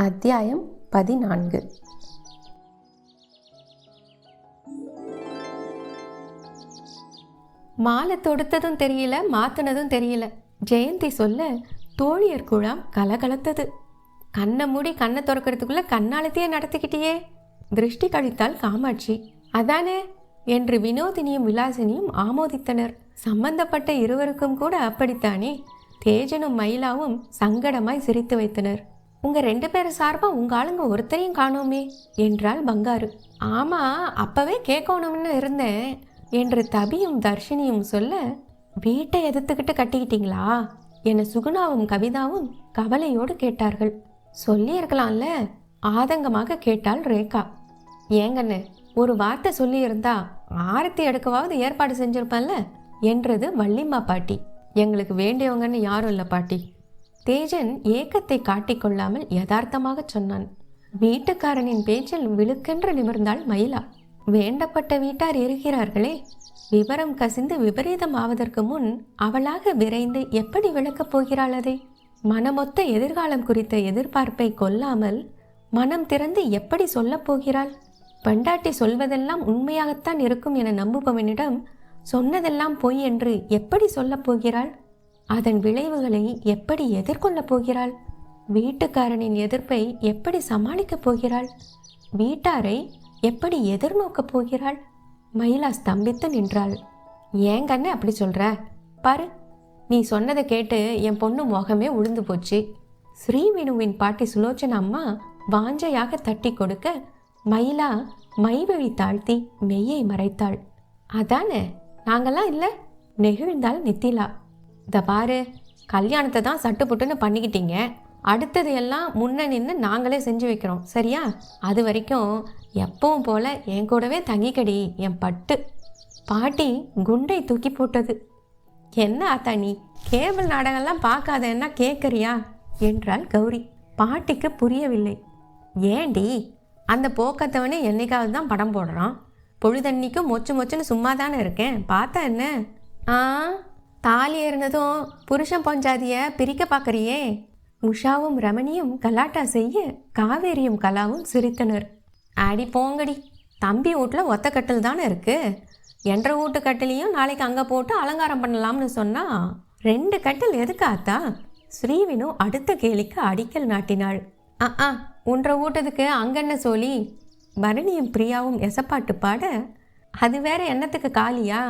அத்தியாயம் பதினான்கு. மாலை தொடுத்ததும் தெரியல மாத்தினதும் தெரியல. ஜெயந்தி சொல்ல தோழியர் குழாம் கலகலத்தது. கண்ணை மூடி கண்ணை திறக்கிறதுக்குள்ள கண்ணாலத்தையே நடத்திக்கிட்டியே. திருஷ்டி கழித்தால் காமாட்சி. அதானே? என்று வினோதினியும் விலாசினியும் ஆமோதித்தனர். சம்பந்தப்பட்ட இருவருக்கும் கூட அப்படித்தானே? தேஜனும் மயிலாவும் சங்கடமாய் சிரித்து வைத்தனர். உங்கள் ரெண்டு பேரும் சார்பாக உங்க ஆளுங்க ஒருத்தரையும் காணோமே என்றாள் பங்காரு. ஆமாம் அப்போவே கேட்கணும்னு இருந்தேன் என்று தபியும் தர்ஷினியும் சொல்ல வீட்டை எதிர்த்துக்கிட்டு கட்டிக்கிட்டீங்களா? என சுகுணாவும் கவிதாவும் கவலையோடு கேட்டார்கள். சொல்லியிருக்கலாம்ல ஆதங்கமாக கேட்டாள் ரேகா. ஏங்கண்ணு ஒரு வார்த்தை சொல்லியிருந்தா ஆரத்தி எடுக்கவாவது ஏற்பாடு செஞ்சிருப்பேன்ல என்றது வள்ளிம்மா பாட்டி. எங்களுக்கு வேண்டியவங்கன்னு யாரும் இல்லை பாட்டி. தேஜன் ஏக்கத்தை காட்டிக்கொள்ளாமல் யதார்த்தமாக சொன்னான். வீட்டுக்காரனின் பேச்சில் விழுக்கென்று நிமிர்ந்தாள் மயிலா. வேண்டப்பட்ட வீட்டார் இருக்கிறார்களே விவரம் கசிந்து விபரீதம் ஆவதற்கு முன் அவளாக விரைந்து எப்படி விளக்கப் போகிறாள் அதை? மனமொத்த எதிர்காலம் குறித்த எதிர்பார்ப்பை கொல்லாமல் மனம் திறந்து எப்படி சொல்லப் போகிறாள்? பெண்டாட்டி சொல்வதெல்லாம் உண்மையாகத்தான் இருக்கும் என நம்புபவனிடம் சொன்னதெல்லாம் பொய் என்று எப்படி சொல்லப் போகிறாள்? அதன் விளைவுகளை எப்படி எதிர்கொள்ளப் போகிறாள்? வீட்டுக்காரனின் எதிர்ப்பை எப்படி சமாளிக்கப் போகிறாள்? வீட்டாரை எப்படி எதிர்நோக்கப் போகிறாள்? மயிலா ஸ்தம்பித்து நின்றாள். ஏன் கண்ணு அப்படி சொல்ற? பாரு நீ சொன்னதை கேட்டு என் பொண்ணு முகமே உளுந்து போச்சு. ஸ்ரீவினுவின் பாட்டி சுலோச்சனா அம்மா வாஞ்சையாக தட்டி கொடுக்க மயிலா மைவழி தாழ்த்தி மெய்யை மறைத்தாள். அதானே நாங்கெல்லாம் இல்லை? நெகிழ்ந்தாள் நித்திலா. இதை பாரு கல்யாணத்தை தான் சட்டு புட்டுன்னு பண்ணிக்கிட்டீங்க. அடுத்தது எல்லாம் முன்ன நின்று நாங்களே செஞ்சு வைக்கிறோம். சரியா? அது வரைக்கும் எப்பவும் போல என் கூடவே தங்கிக்கடி என் பட்டு. பாட்டி குண்டை தூக்கி போட்டது. என்ன ஆத்தா நீ? கேபிள் நாடகம்லாம் பார்க்காதன்னா கேட்குறியா என்றாள் கௌரி. பாட்டிக்கு புரியவில்லை. ஏண்டி அந்த போக்கத்தவனே என்னைக்காவது தான் படம் போடுறான். பொழுதன்னைக்கும் மொச்சு மொச்சுன்னு சும்மா தானே இருக்கேன். பார்த்தா என்ன? ஆ? தாலி ஏறினதும் புருஷன் பொஞ்சாதிய பிரிக்க பார்க்குறியே. உஷாவும் ரமணியும் கலாட்டா செய்ய காவேரியும் கலாவும் சிரித்தனர். அடி போங்கடி தம்பி வீட்டில் ஒத்த கட்டில் தானே இருக்குது என்ற வீட்டு கட்டிலையும் நாளைக்கு அங்கே போட்டு அலங்காரம் பண்ணலாம்னு சொன்னால் ரெண்டு கட்டில் எதுக்கு ஆத்தா ஸ்ரீவினு அடுத்த கேலிக்கு அடிக்கல் நாட்டினாள். ஆ ஆ உன்ற வீட்டதுக்கு அங்கென்ன சொல்லி பரணியும் பிரியாவும் எசப்பாட்டு பாட அது வேற என்னத்துக்கு காலியா?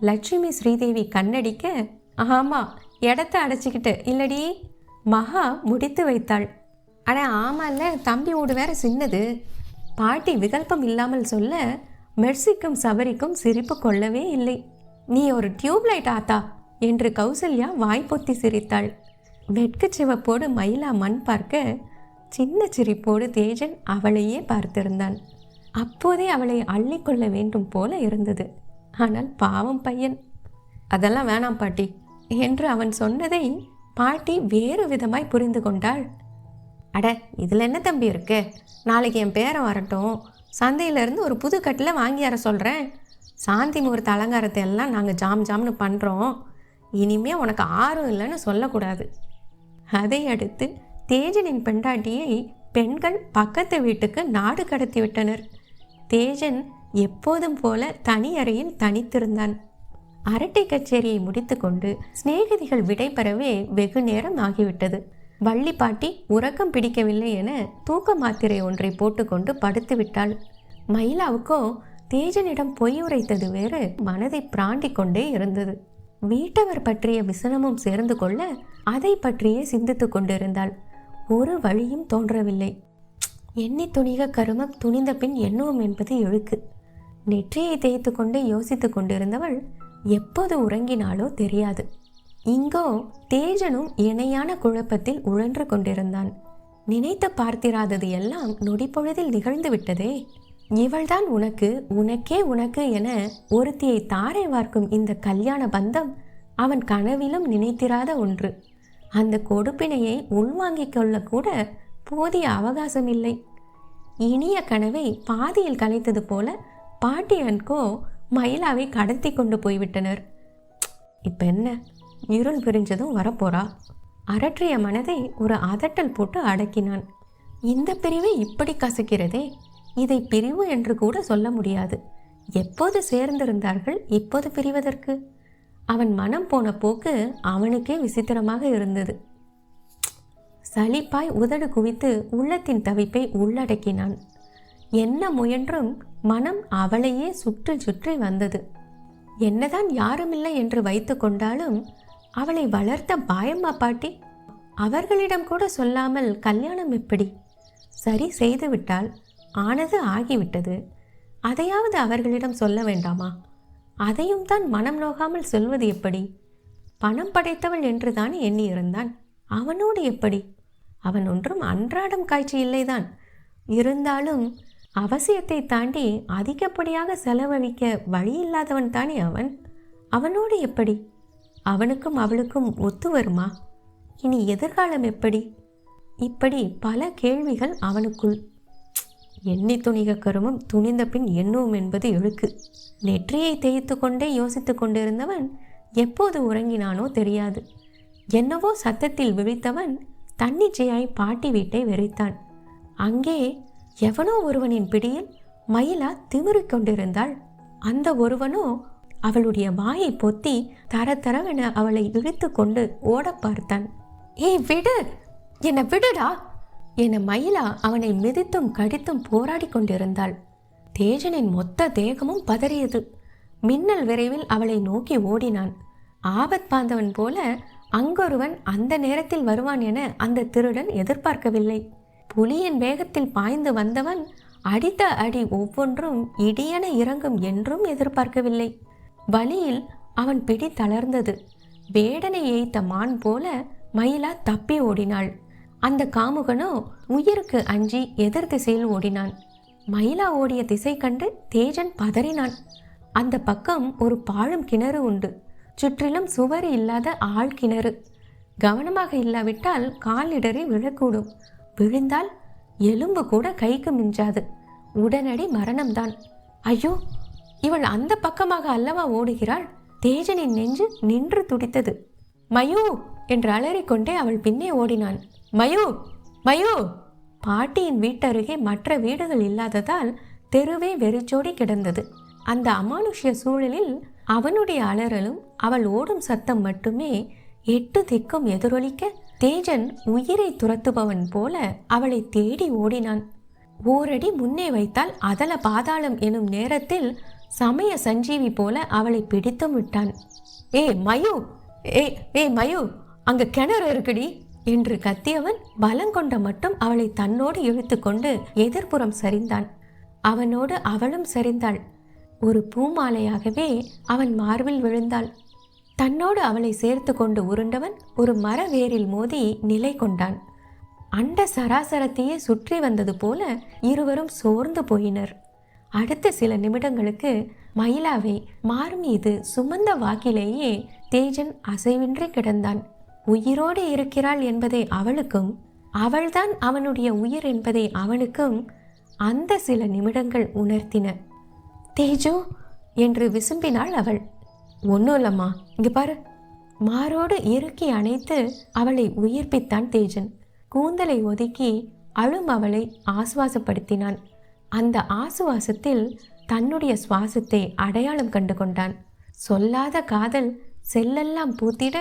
லட்சுமி ஸ்ரீதேவி கண்ணடிக்க ஆமாம் இடத்த அடைச்சிக்கிட்டு இல்லடி? மகா முடித்து வைத்தாள். அட ஆமால்ல தம்பி ஓடு வேற சின்னது. பாட்டி விகல்பம் இல்லாமல் சொல்ல மெர்சிக்கும் சபரிக்கும் சிரிப்பு கொள்ளவே இல்லை. நீ ஒரு டியூப்லைட் ஆத்தா என்று கௌசல்யா வாய்ப்பொத்தி சிரித்தாள். வெட்கச் சிவப்போடு மயிலா மண் பார்க்க சின்ன சிரிப்போடு தேஜன் அவளையே பார்த்திருந்தான். அப்போதே அவளை அள்ளிக்கொள்ள வேண்டும் போல இருந்தது. ஆனால் பாவம் பையன். அதெல்லாம் வேணாம் பாட்டி என்று அவன் சொன்னதை பாட்டி வேறு விதமாய் புரிந்து கொண்டாள். அட இதில் என்ன தம்பி இருக்கு? நாளைக்கு என் பேரன் வரட்டும். சந்தையிலேருந்து ஒரு புது கட்டில் வாங்கி வர சொல்கிறேன் சாந்தி முகூர்த்த அலங்காரத்தை எல்லாம் நாங்கள் ஜாம் ஜாம்னு பண்ணுறோம் இனிமே உனக்கு ஆர்வம் இல்லைன்னு சொல்லக்கூடாது. அதை அடுத்து தேஜனின் பெண்டாட்டியை பெண்கள் பக்கத்து வீட்டுக்கு நாடு கடத்தி விட்டனர். தேஜன் எப்போதும் போல தனி அறையில் தனித்திருந்தான். அரட்டை கச்சேரியை முடித்துக்கொண்டு சிநேகிதிகள் விடைபெறவே வெகு நேரம் ஆகிவிட்டது. வள்ளி பாட்டி உறக்கம் பிடிக்கவில்லை என தூக்க மாத்திரை ஒன்றை போட்டுக்கொண்டு படுத்து விட்டாள். மயிலாவுக்கோ தேஜனிடம் பொய் உரைத்தது வேறு மனதை பிராண்டி கொண்டே இருந்தது. வீட்டவர் பற்றிய விசனமும் சேர்ந்து கொள்ள அதை பற்றியே சிந்தித்து கொண்டிருந்தாள். ஒரு வழியும் தோன்றவில்லை. எண்ணி துணிக கருமம் துணிந்த பின் எண்ணுவோம் என்பது எழுக்கு நெற்றியை தேய்த்து கொண்டு யோசித்து கொண்டிருந்தவள் எப்போது உறங்கினாளோ தெரியாது. இங்கோ தேஜனும் இணையான குழப்பத்தில் உழன்று கொண்டிருந்தான். நினைத்து பார்த்திராதது எல்லாம் நொடிப்பொழுதில் நிகழ்ந்து விட்டதே. இவள்தான் உனக்கு உனக்கே உனக்கு என ஒருத்தியை தாரை வார்க்கும் இந்த கல்யாண பந்தம் அவன் கனவிலும் நினைத்திராத ஒன்று. அந்த கொடுப்பினையை உள்வாங்கிக் கொள்ளக்கூட போதிய அவகாசம் இல்லை இனிய கனவை பாதியில் கலைத்தது போல பாட்டி மயிலாவை கடத்தி கொண்டு போய்விட்டனர். இப்போ என்ன? இருள் பிரிஞ்சதும் வரப்போறா? அரற்றிய மனதை ஒரு அதட்டல் போட்டு அடக்கினான். இந்த பிரிவை இப்படி கசக்கிறதே இதை பிரிவு என்று கூட சொல்ல முடியாது. எப்போது சேர்ந்திருந்தார்கள் இப்போது பிரிவதற்கு? அவன் மனம் போன போக்கு அவனுக்கே விசித்திரமாக இருந்தது. சலிப்பாய் உதடு குவித்து உள்ளத்தின் தவிப்பை உள்ளடக்கினான். என்ன முயன்றும் மனம் அவளையே சுற்றி சுற்றி வந்தது. என்னதான் யாருமில்லை என்று வைத்து கொண்டாலும் அவளை வளர்த்த பாயம்மா பாட்டி அவர்களிடம் கூட சொல்லாமல் கல்யாணம் எப்படி சரி செய்துவிட்டால் ஆனது ஆகிவிட்டது. அதையாவது அவர்களிடம் சொல்ல வேண்டாமா? அதையும் தான் மனம் நோகாமல் சொல்வது எப்படி? பணம் படைத்தவள் என்றுதான் எண்ணியிருந்தான். அவனோடு எப்படி? அவன் ஒன்றும் அன்றாடம் காய்ச்சி இல்லைதான். இருந்தாலும் அவசியத்தை தாண்டி அதிகப்படியாக செலவழிக்க வழி இல்லாதவன் தானே அவன்? அவனோடு எப்படி? அவனுக்கும் அவளுக்கும் ஒத்து வருமா? இனி எதிர்காலம் எப்படி? இப்படி பல கேள்விகள் அவனுக்குள். எண்ணி துணிக கருமம் துணிந்த பின் எண்ணுவோம் என்பது எழுக்கு நெற்றியை தேய்த்து கொண்டே யோசித்து கொண்டிருந்தவன் எப்போது உறங்கினானோ தெரியாது. என்னவோ சத்தத்தில் விழித்தவன் தன்னிச்சையாய் பாட்டி வீட்டை வெறித்தான். அங்கே எவனோ ஒருவனின் பிடியில் மயிலா திமிரிக் கொண்டிருந்தாள். அந்த ஒருவனோ அவளுடைய வாயை பொத்தி தர தரவென அவளை இழுத்து கொண்டு ஓட பார்த்தான். ஏய் விடு! என்னை விடுடா! என மயிலா அவனை மிதித்தும் கடித்தும் போராடி கொண்டிருந்தாள். தேஜனின் மொத்த தேகமும் பதறியது. மின்னல் விரைவில் அவளை நோக்கி ஓடினான். ஆபத் பாந்தவன் போல அங்கொருவன் அந்த நேரத்தில் வருவான் என அந்த திருடன் எதிர்பார்க்கவில்லை. புலியின் வேகத்தில் பாய்ந்து வந்தவன் அடித்த அடி ஒவ்வொன்றும் இடியென இறங்கும் என்றும் எதிர்பார்க்கவில்லை. வழியில் அவன் பிடி தளர்ந்தது. வேடனை ஏய்த்த மான் போல மயிலா தப்பி ஓடினாள். அந்த காமுகனோ உயிருக்கு அஞ்சி எதிர் திசையில் ஓடினான். மயிலா ஓடிய திசை கண்டு தேஜன் பதறினான். அந்த பக்கம் ஒரு பாழும் கிணறு உண்டு. சுற்றிலும் சுவர் இல்லாத ஆள் கிணறு கவனமாக இல்லாவிட்டால் காலிடறி விழக்கூடும். விழுந்தால் எலும்பு கூட கைக்கு மிஞ்சாது. உடனடி மரணம்தான். ஐயோ இவள் அந்த பக்கமாக அல்லவா ஓடுகிறாள்? தேஜனின் நெஞ்சு நின்று துடித்தது. மயூ என்று அலறிக்கொண்டே அவள் பின்னே ஓடினான் மயூ மயூ! பாட்டியின் வீட்டருகே மற்ற வீடுகள் இல்லாததால் தெருவே வெறிச்சோடி கிடந்தது. அந்த அமானுஷ்ய சூழலில் அவனுடைய அலறலும் அவள் ஓடும் சத்தம் மட்டுமே எட்டு திக்கும் எதிரொலிக்க தேஜன் உயிரை துரத்துபவன் போல அவளை தேடி ஓடினான். ஓரடி முன்னே வைத்தால் அதல பாதாளம் எனும் நேரத்தில் சமய சஞ்சீவி போல அவளை பிடித்தும் விட்டான். ஏ மயு! ஏ ஏ மயு! அங்க கிணறு இருக்குடி! என்று கத்தியவன் பலங்கொண்ட மட்டும் அவளை தன்னோடு இழுத்துக்கொண்டு எதிர்ப்புறம் சரிந்தான். அவனோடு அவளும் சரிந்தாள். ஒரு பூமாலையாகவே அவன் மார்பில் விழுந்தாள். தன்னோடு அவளை சேர்த்து கொண்டு உருண்டவன் ஒரு மர வேரில் மோதி நிலை கொண்டான். அண்ட சராசரத்தையே சுற்றி வந்தது போல இருவரும் சோர்ந்து போயினர். அடுத்த சில நிமிடங்களுக்கு மயிலாவை மார் மீது சுமந்த வாக்கிலேயே தேஜன் அசைவின்றி கிடந்தான். உயிரோடு இருக்கிறாள் என்பதை அவளுக்கும் அவள்தான் அவனுடைய உயிர் என்பதை அவனுக்கும் அந்த சில நிமிடங்கள் உணர்த்தின. தேஜு! என்று விசும்பினாள் அவள். ஒன்றும் இல்லைம்மா. இங்கே பாரு. மாரோடு இறுக்கி அணைத்து அவளை உயிர்ப்பித்தான் தேஜன். கூந்தலை ஒதுக்கி அழும் அவளை ஆசுவாசப்படுத்தினான். அந்த ஆசுவாசத்தில் தன்னுடைய சுவாசத்தை அடையாளம் கண்டு கொண்டான். சொல்லாத காதல் செல்லெல்லாம் பூத்திட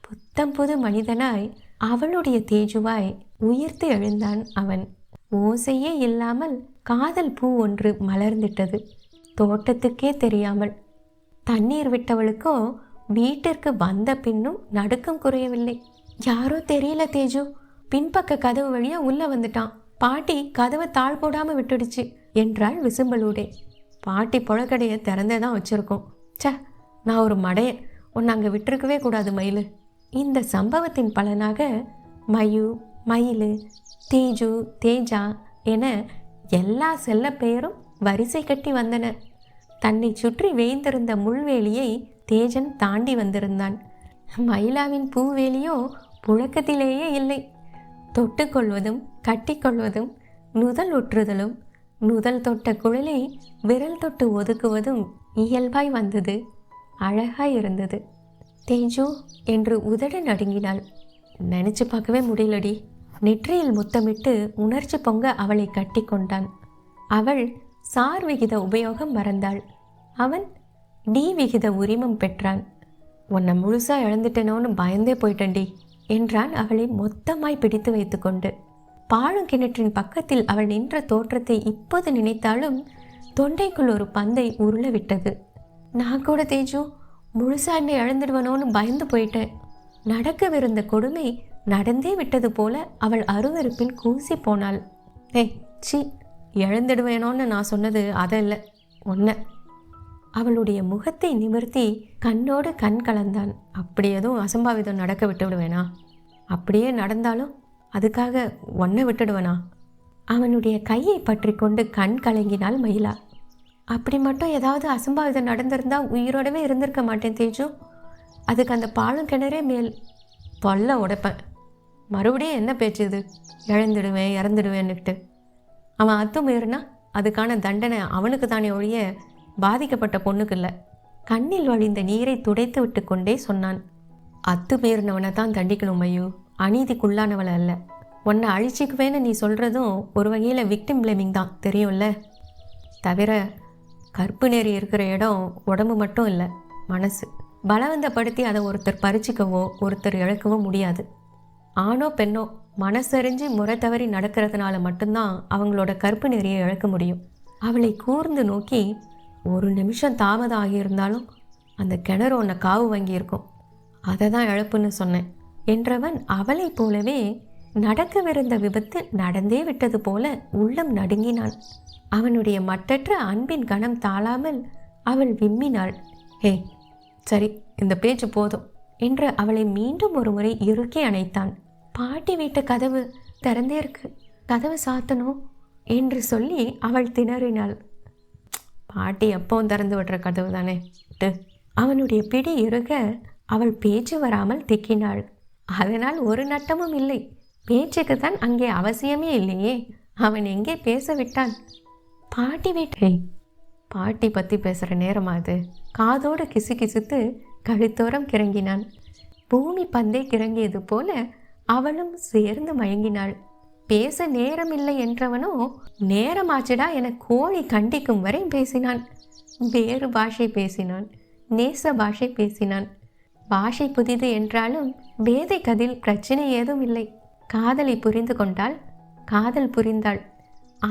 புத்தம் புது மனிதனாய் அவளுடைய தேஜுவாய் உயிர்த்து எழுந்தான் அவன். ஓசையே இல்லாமல் காதல் பூ ஒன்று மலர்ந்திட்டது. தோட்டத்துக்கே தெரியாமல் தண்ணீர் விட்டவளுக்கோ வீட்டிற்கு வந்த பின்னும் நடுக்கம் குறையவில்லை. யாரோ தெரியல தேஜு. பின்பக்க கதவு வழியா உள்ள வந்துட்டான். பாட்டி கதவை தாழ் போடாம விட்டுடுச்சு என்றாள் விசும்பலூடே. பாட்டி புழக்கடையை திறந்தே தான் வச்சிருக்கோம். ச்சே நான் ஒரு மடையன். உன்னை அங்கே விட்டுருக்கவே கூடாது மயிலு. இந்த சம்பவத்தின் பலனாக மயு மயிலு தேஜு தேஜா என எல்லா செல்ல பெயரும் வரிசை கட்டி வந்தன. தன்னை சுற்றி வேய்ந்திருந்த முள்வேலியை தேஜன் தாண்டி வந்திருந்தான். மயிலாவின் பூவேலியோ புழக்கத்திலேயே இல்லை. தொட்டுக்கொள்வதும் கட்டிக்கொள்வதும் நுதல் உற்றுதலும் நுதல் தொட்ட குழலை விரல் தொட்டு ஒதுக்குவதும் இயல்பாய் வந்தது அழகாய் இருந்தது. தேஜு என்று உதட நடுங்கினாள். நினைச்சு பார்க்கவே முடியலடி. நெற்றியில் முத்தமிட்டு உணர்ச்சி பொங்க அவளை கட்டி கொண்டான் அவள் சார் விகித உபயோகம் மறந்தாள். அவன் டி விகித உரிமம் பெற்றான். உன்னை முழுசாக இழந்துட்டேனோன்னு பயந்தே போயிட்டண்டி என்றான் அவளை மொத்தமாய் பிடித்து வைத்துக்கொண்டு பாழுங்கிணற்றின் பக்கத்தில் அவள் நின்ற தோற்றத்தை இப்போது நினைத்தாலும் தொண்டைக்குள் ஒரு பந்தை உருள விட்டது நான் கூட தேஜு முழுசா என்னை இழந்துடுவனோன்னு பயந்து போயிட்டேன். நடக்கவிருந்த கொடுமை நடந்தே விட்டது போல அவள் அருவருப்பில் கூசி போனாள். ஏய் சி இழந்துடுவேனோன்னு நான் சொன்னது அதை இல்லை ஒன்று அவளுடைய முகத்தை நிமிர்த்தி கண்ணோடு கண் கலந்தான். அப்படி எதுவும் அசம்பாவிதம் நடக்க விட்டு விடுவேனா அப்படியே நடந்தாலும் அதுக்காக ஒன்றை விட்டுடுவேனா? அவனுடைய கையை பற்றி கொண்டு கண் கலங்கினாள் மயிலா. அப்படி மட்டும் ஏதாவது அசம்பாவிதம் நடந்திருந்தால் உயிரோடவே இருந்திருக்க மாட்டேன் தேஜு. அதுக்கு அந்த பாலம் கிணறே மேல் தொல்லை உடைப்பேன். மறுபடியும் என்ன பேச்சு இது? இழந்துடுவேன் இறந்துடுவேன்னுட்டு. அவன் அத்துமீறினா அதுக்கான தண்டனை அவனுக்கு தானே ஒழிய பாதிக்கப்பட்ட பொண்ணுக்கு இல்லை கண்ணில் வழிந்த நீரை துடைத்து விட்டு கொண்டே சொன்னான். அத்துமீறினவனை தான் தண்டிக்கணும் ஐயோ அநீதிக்குள்ளானவளை அல்ல. உன்னை அழிச்சிக்குவேன்னு நீ சொல்கிறதும் ஒரு வகையில் விக்டிம் பிளேமிங் தான் தெரியும்ல? தவிர கற்பு நெறி இருக்கிற இடம் உடம்பு மட்டும் இல்லை மனசு. பலவந்தப்படுத்தி அதை ஒருத்தர் பறிச்சிக்கவோ ஒருத்தர் இழக்கவோ முடியாது. ஆணோ பெண்ணோ மனசறிஞ்சு முறை தவறி நடக்கிறதுனால மட்டும்தான் அவங்களோட கற்பு நெறியை இழக்க முடியும். அவளை கூர்ந்து நோக்கி ஒரு நிமிஷம் தாமதம் ஆகியிருந்தாலும் அந்த கிணறு உன்னை காவு வாங்கியிருக்கும். அதை தான் இழப்புன்னு சொன்னேன் என்றவன் அவளைப் போலவே நடக்கவிருந்த விபத்து நடந்தே விட்டது போல உள்ளம் நடுங்கினான். அவனுடைய மட்டற்ற அன்பின் கணம் தாழாமல் அவள் விம்மினாள். ஹே சரி இந்த பேச்சு போதும் என்று அவளை மீண்டும் ஒரு முறை இறுக்கி அணைத்தான். பாட்டி வீட்டு கதவு திறந்தே இருக்கு. கதவு சாத்தணும் என்று சொல்லி அவள் திணறினாள். பாட்டி எப்பவும் திறந்து விடுற கதவு தானே? அவனுடைய பிடி இறுக அவள் பேச்சு வராமல் திக்கினாள். அதனால் ஒரு நட்டமும் இல்லை. பேச்சுக்கு தான் அங்கே அவசியமே இல்லையே. அவன் எங்கே பேச விட்டான் பாட்டி வீட்டை. பாட்டி பற்றி பேசுகிற நேரமா அது? காதோடு கிசு கிசுத்து கழுத்தோரம் கிறங்கினான். பூமி பந்தை கிறங்கியது போல அவளும் சேர்ந்து மயங்கினாள். பேச நேரமில்லை என்றவனோ நேரமாச்சுடா என கோழி கண்டிக்கும் வரை பேசினான். வேறு பாஷை பேசினான். நேச பாஷை பேசினான். பாஷை புதிது என்றாலும் வேதை கதில் பிரச்சனை ஏதும் இல்லை காதலை புரிந்து கொண்டால் காதல் புரிந்தாள்.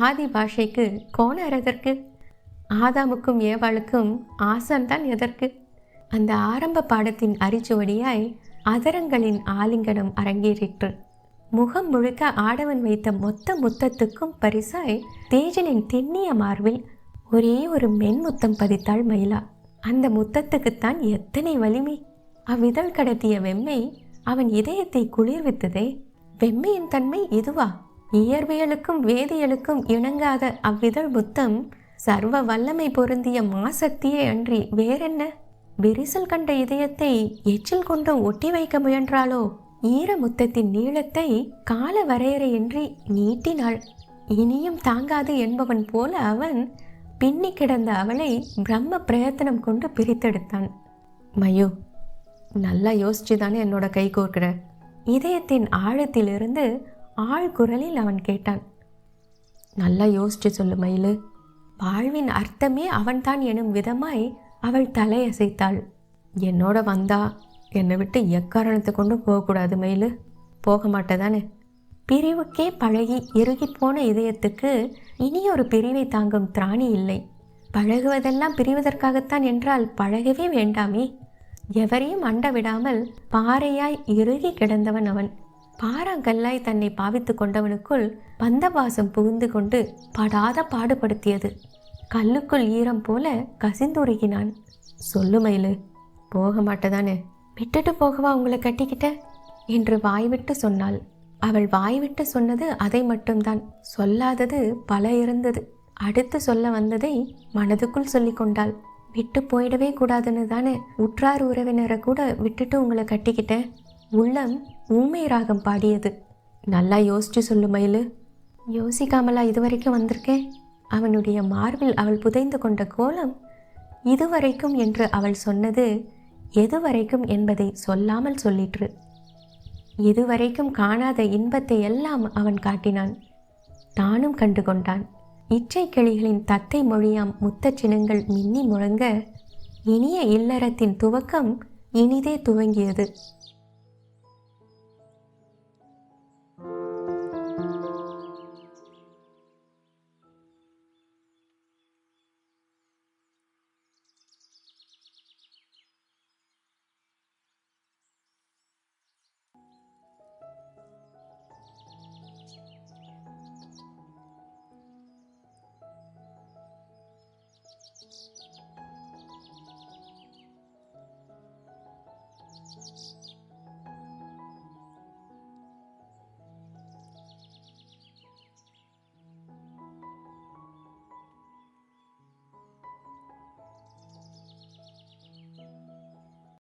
ஆதி பாஷைக்கு கோணர் எதற்கு? ஆதாமுக்கும் ஏவாளுக்கும் ஆசான் தான் எதற்கு? அந்த ஆரம்ப பாடத்தின் அரிச்சுவடியாய் அதரங்களின் ஆலிங்கனம் அரங்கேறிற்று. முகம் முழுக்க ஆடவன் வைத்த மொத்த முத்தத்துக்கும் பரிசாய் தேஜனின் தென்னிய மார்பில் ஒரே ஒரு மென் முத்தம் பதித்தாள் மயிலா. அந்த முத்தத்துக்குத்தான் எத்தனை வலிமை. அவ்விதழ் கடத்திய வெம்மை அவன் இதயத்தை குளிர்வித்ததே. வெம்மையின் தன்மை இதுவா இயற்பியலுக்கும் வேதியியலுக்கும் இணங்காத அவ்விதழ் முத்தம் சர்வ வல்லமை பொருந்திய மாசக்தியே அன்றி வேறென்ன? விரிசல் கண்ட இதயத்தை எச்சில் கொண்டு ஒட்டி வைக்க முயன்றாளோ? ஈர முத்தத்தின் நீளத்தை கால வரையறையின்றி நீட்டினாள். இனியும் தாங்காது என்பவன் போல அவன் பின்னி கிடந்த அவளை பிரம்ம பிரயத்தனம் கொண்டு பிரித்தெடுத்தான். மயு நல்லா யோசிச்சு தானே என்னோட கை கோர்க்கிற? இதயத்தின் ஆழத்திலிருந்து ஆழ்குரலில் அவன் கேட்டான். நல்லா யோசிச்சு சொல்லு மயிலு. வாழ்வின் அர்த்தமே அவன்தான் எனும் விதமாய் அவள் தலையசைத்தாள். என்னோட வந்தா என்னை விட்டு எக்காரணத்தை கொண்டும் போகக்கூடாது மயிலு. போக மாட்டேதானே? பிரிவுக்கே பழகி இறுகிப் போன இதயத்துக்கு இனி ஒரு பிரிவை தாங்கும் திராணி இல்லை. பழகுவதெல்லாம் பிரிவதற்காகத்தான் என்றால் பழகவே வேண்டாமே. எவரையும் அண்ட விடாமல் பாறையாய் இறுகி கிடந்தவன் அவன். பாறாங்கல்லாய் தன்னை பாவித்து கொண்டவனுக்குள் பந்தபாசம் புகுந்து கொண்டு படாத பாடுபடுத்தியது. கல்லுக்குள் ஈரம் போல கசிந்துருகினான். சொல்லு மயிலு போக மாட்டேதானே? விட்டுட்டு போகவா உங்களை கட்டிக்கிட்ட? என்று வாய்விட்டு சொன்னாள். அவள் வாய்விட்டு சொன்னது அதை மட்டும்தான். சொல்லாதது பல இருந்தது. அடுத்து சொல்ல வந்ததை மனதுக்குள் சொல்லி கொண்டாள். விட்டு போயிடவே கூடாதுன்னு தானே? உற்றார் உறவினரை கூட விட்டுட்டு உங்களை கட்டிக்கிட்டேன். உள்ளம் ஊமை ராகம் பாடியது. நல்லா யோசிச்சு சொல்லு மயிலு. யோசிக்காமலா இதுவரைக்கும் வந்திருக்கேன்? அவனுடைய மார்பில் அவள் புதைந்து கொண்ட கோலம் இதுவரைக்கும் என்று அவள் சொன்னது எதுவரைக்கும் என்பதை சொல்லாமல் சொல்லிற்று. இதுவரைக்கும் காணாத இன்பத்தை எல்லாம் அவன் காட்டினான். தானும் கண்டு கொண்டான். இச்சை கிளிகளின் தத்தை மொழியாம் முத்தச் சின்னங்கள் மின்னி முழங்க இனிய இல்லறத்தின் துவக்கம் இனிதே துவங்கியது.